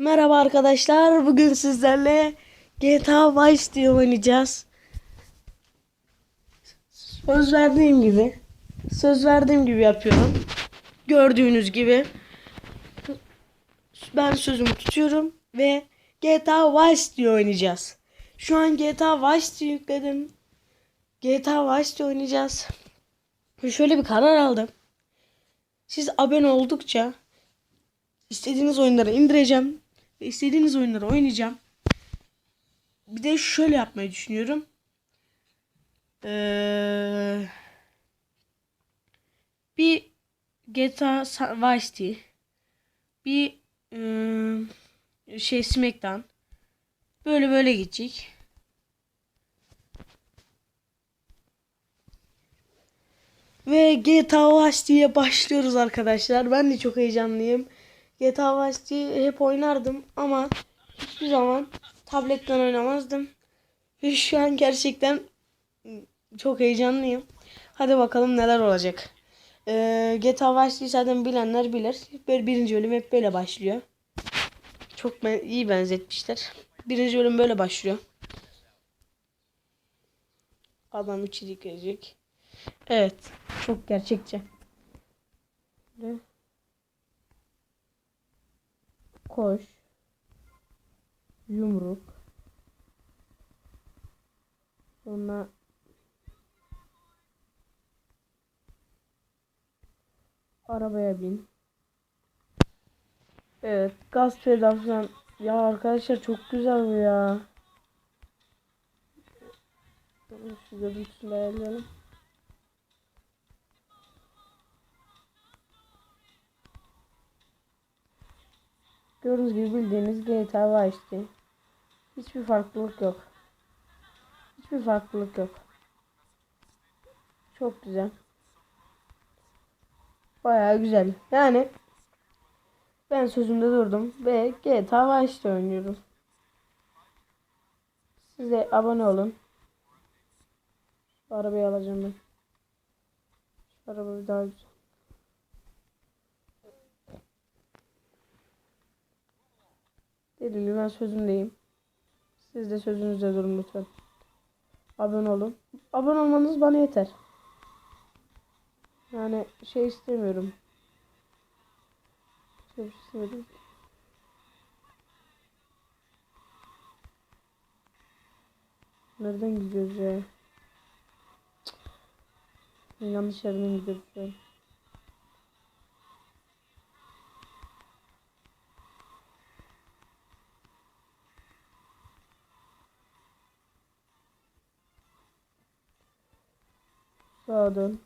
Merhaba arkadaşlar. Bugün sizlerle GTA Vice City oynayacağız. Söz verdiğim gibi. Söz verdiğim gibi yapıyorum. Gördüğünüz gibi. Ben sözümü tutuyorum ve GTA Vice City oynayacağız. Şu an GTA Vice City yükledim. GTA Vice City oynayacağız. Şöyle bir karar aldım. Siz abone oldukça istediğiniz oyunları indireceğim ve istediğiniz oyunları oynayacağım. Bir de şöyle yapmayı düşünüyorum. Ee, bir GTA Vice City, bir ee, şey Smackdown. Böyle böyle gidecek. Ve GTA Vice City'ye başlıyoruz arkadaşlar. Ben de çok heyecanlıyım. GTA Vice City'yi hep oynardım ama hiçbir zaman tabletten oynamazdım. Ve şu an gerçekten çok heyecanlıyım. Hadi bakalım neler olacak. Ee, GTA Vice City'yi zaten bilenler bilir. Böyle birinci bölüm hep böyle başlıyor. Çok ben, iyi benzetmişler. Birinci bölüm böyle başlıyor. Adam içeri girecek. Evet. Çok gerçekçi. Böyle. Koş. Yumruk. Sonra arabaya bin. Evet, gaz pedal. Ya arkadaşlar çok güzel bu ya. Şu görüntüsünü ayarlayalım. Gördüğünüz gibi bildiğiniz GTA Vice City. Hiçbir farklılık yok. Hiçbir farklılık yok. Çok güzel. Bayağı güzel. Yani ben sözümde durdum ve GTA Vice City oynuyorum. Size abone olun. Şu arabayı alacağım ben. Şu araba bir daha güzel. Dediğim gibi ben sözümdeyim. Siz de sözünüzde durun lütfen. Abone olun. Abone olmanız bana yeter. Yani şey istemiyorum. Şey istemiyorum. Nereden gidiyoruz ya? Yanlış yerden gidiyoruz dön.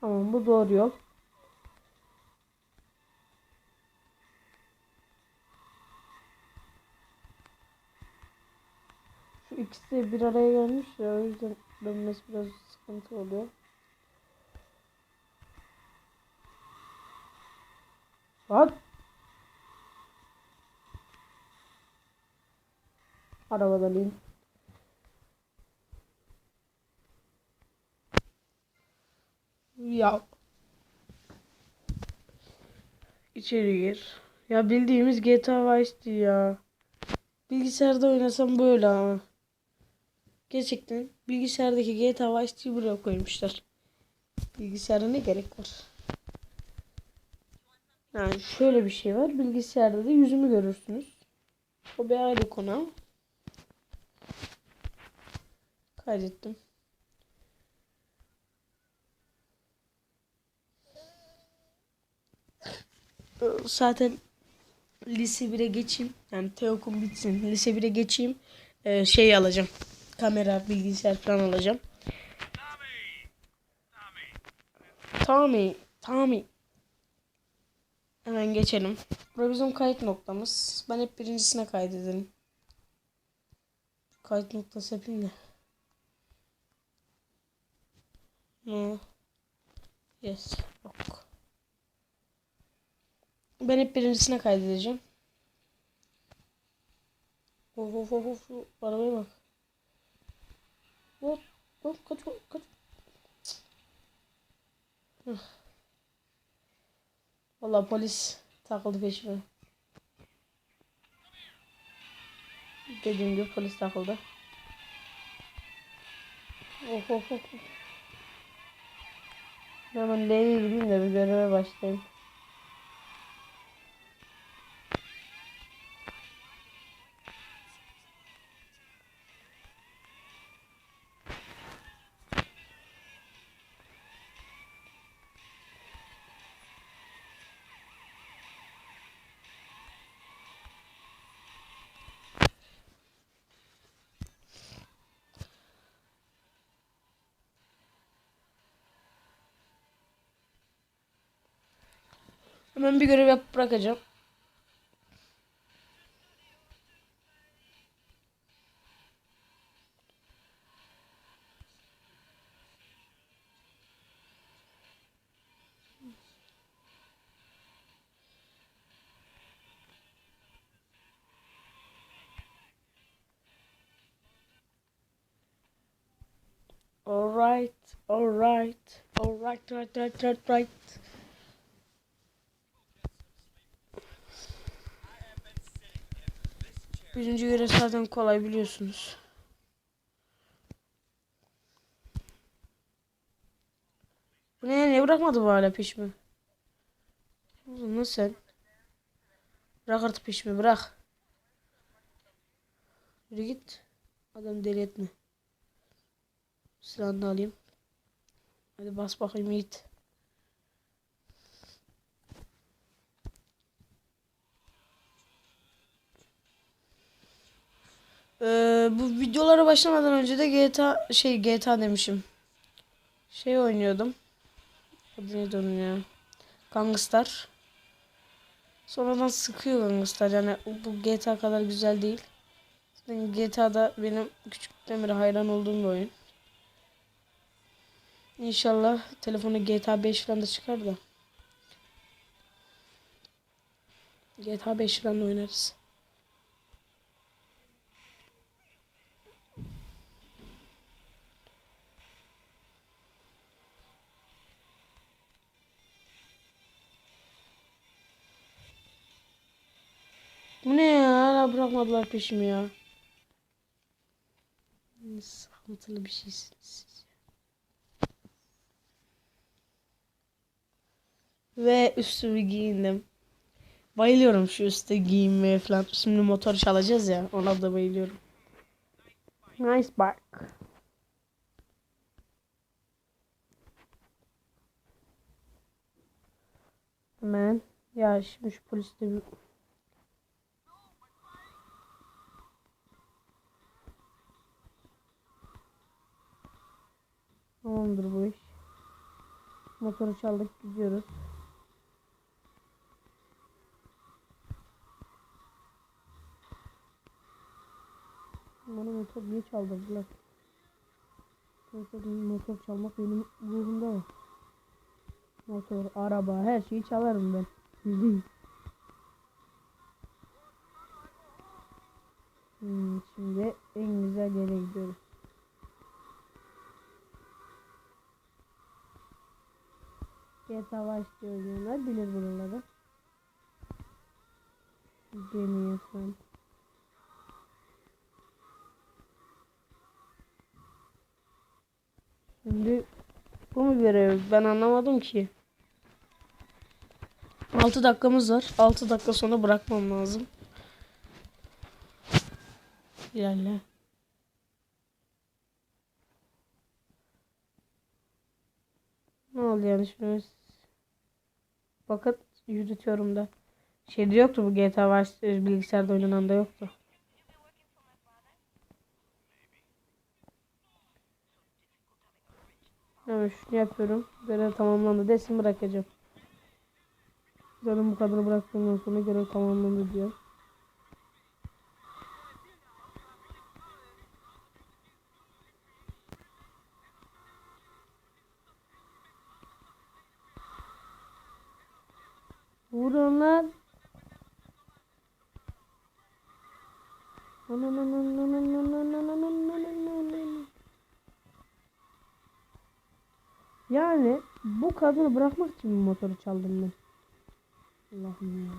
Tamam bu doğru yol. Şu ikisi de bir araya gelmiş ya o yüzden dönmesi biraz sıkıntı oluyor. Bak. Arabadan. Ya. İçeri gir. Ya bildiğimiz GTA Vice City ya. Bilgisayarda oynasam böyle ama. Gerçekten bilgisayardaki GTA Vice City'yi buraya koymuşlar. Bilgisayarda ne gerek var? Yani şöyle bir şey var. Bilgisayarda da yüzümü görürsünüz. O bir ayrı konu ama. Kaydettim. Zaten lise 1'e geçeyim. Yani Teokum bitsin. Lise 1'e geçeyim. Ee, şey alacağım. Kamera, bilgisayar falan alacağım. Tommy, Tommy. Hemen geçelim. Burası bizim kayıt noktamız. Ben hep birincisine kaydedelim. Kayıt noktası yapayım. No. Yes. Yok. Ben hep birincisine kaydedeceğim. Of of of of. Arabaya bak. Hop hop kaç kaç. Valla polis takıldı peşime. Dediğim gibi polis takıldı. Oh oh oh. oh. Hemen L'ye gideyim de bir göreve başlayayım. Hemen bir görev yapıp bırakacağım. Alright, alright, alright, right, right, right, right. Birinci görev zaten kolay biliyorsunuz. Bu ne ne bırakmadı bu hala peşimi? Nasıl sen? Bırak artık peşimi bırak. Yürü git. Adam deli etme. Silahını alayım. Hadi bas bakayım Yiğit. Ee, bu videolara başlamadan önce de GTA şey GTA demişim. Şey oynuyordum. Adı neydi onun ya? Gangstar. Sonradan sıkıyor Gangstar. Yani bu GTA kadar güzel değil. Zaten GTA'da benim küçüklükten beri hayran olduğum bir oyun. İnşallah telefonu GTA 5 falan da çıkar da. GTA 5 falan oynarız. Hala bırakmadılar peşimi ya. Sıkıntılı bir şeysiniz siz. Ve üstümü giyindim. Bayılıyorum şu üstte giyinmeye falan. Şimdi motor çalacağız ya. Ona da bayılıyorum. Nice bike. Hemen. Ya şimdi şu poliste bir... Tamamdır bu iş. Motoru çaldık gidiyoruz. Bana motor niye çaldırdılar? Motor, motor çalmak benim ruhumda var. Motor, araba, her şeyi çalarım ben. Hmm, şimdi en güzel yere gidiyoruz. GTA Vice oynayanlar bilir buraları. Gemiye falan. Şimdi bu mu görev? Ben anlamadım ki. 6 dakikamız var. 6 dakika sonra bırakmam lazım. İlerle. Ne oldu yani şimdi? Bakın yürütüyorum da. Şeyde yoktu bu GTA Vice bilgisayarda oynanan da yoktu. Hemen şunu yapıyorum. Görev tamamlandı desin bırakacağım. Zaten bu kadını bıraktığımdan sonra görev tamamlandı diyor. Lan. Yani bu kadını bırakmak için mi motoru çaldım ben? Allah'ım ya.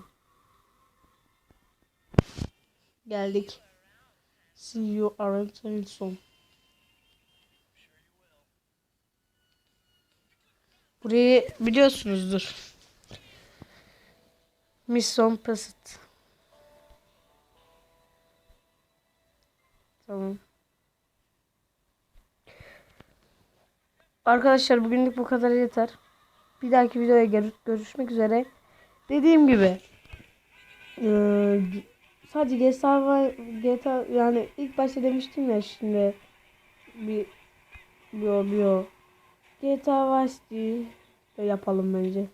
Geldik. See you around soon. Burayı biliyorsunuzdur. Mission Pasit. Tamam. Arkadaşlar bugünlük bu kadar yeter. Bir dahaki videoya gör- görüşmek üzere. Dediğim gibi sadece GTA GTA yani ilk başta demiştim ya şimdi bir bio bio GTA Vice yapalım bence.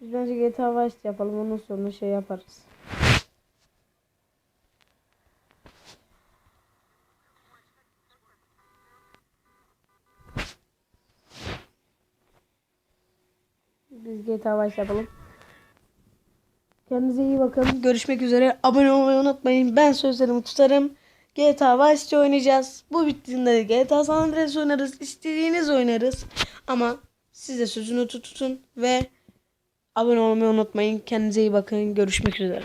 Biz bence GTA Vice yapalım ondan sonra şey yaparız. Biz GTA Vice yapalım. Kendinize iyi bakın. Görüşmek üzere. Abone olmayı unutmayın. Ben sözlerimi tutarım. GTA Vice City oynayacağız. Bu bittiğinde de GTA San Andreas oynarız. İstediğiniz oynarız. Ama siz de sözünü tutun ve abone olmayı unutmayın. Kendinize iyi bakın. Görüşmek üzere.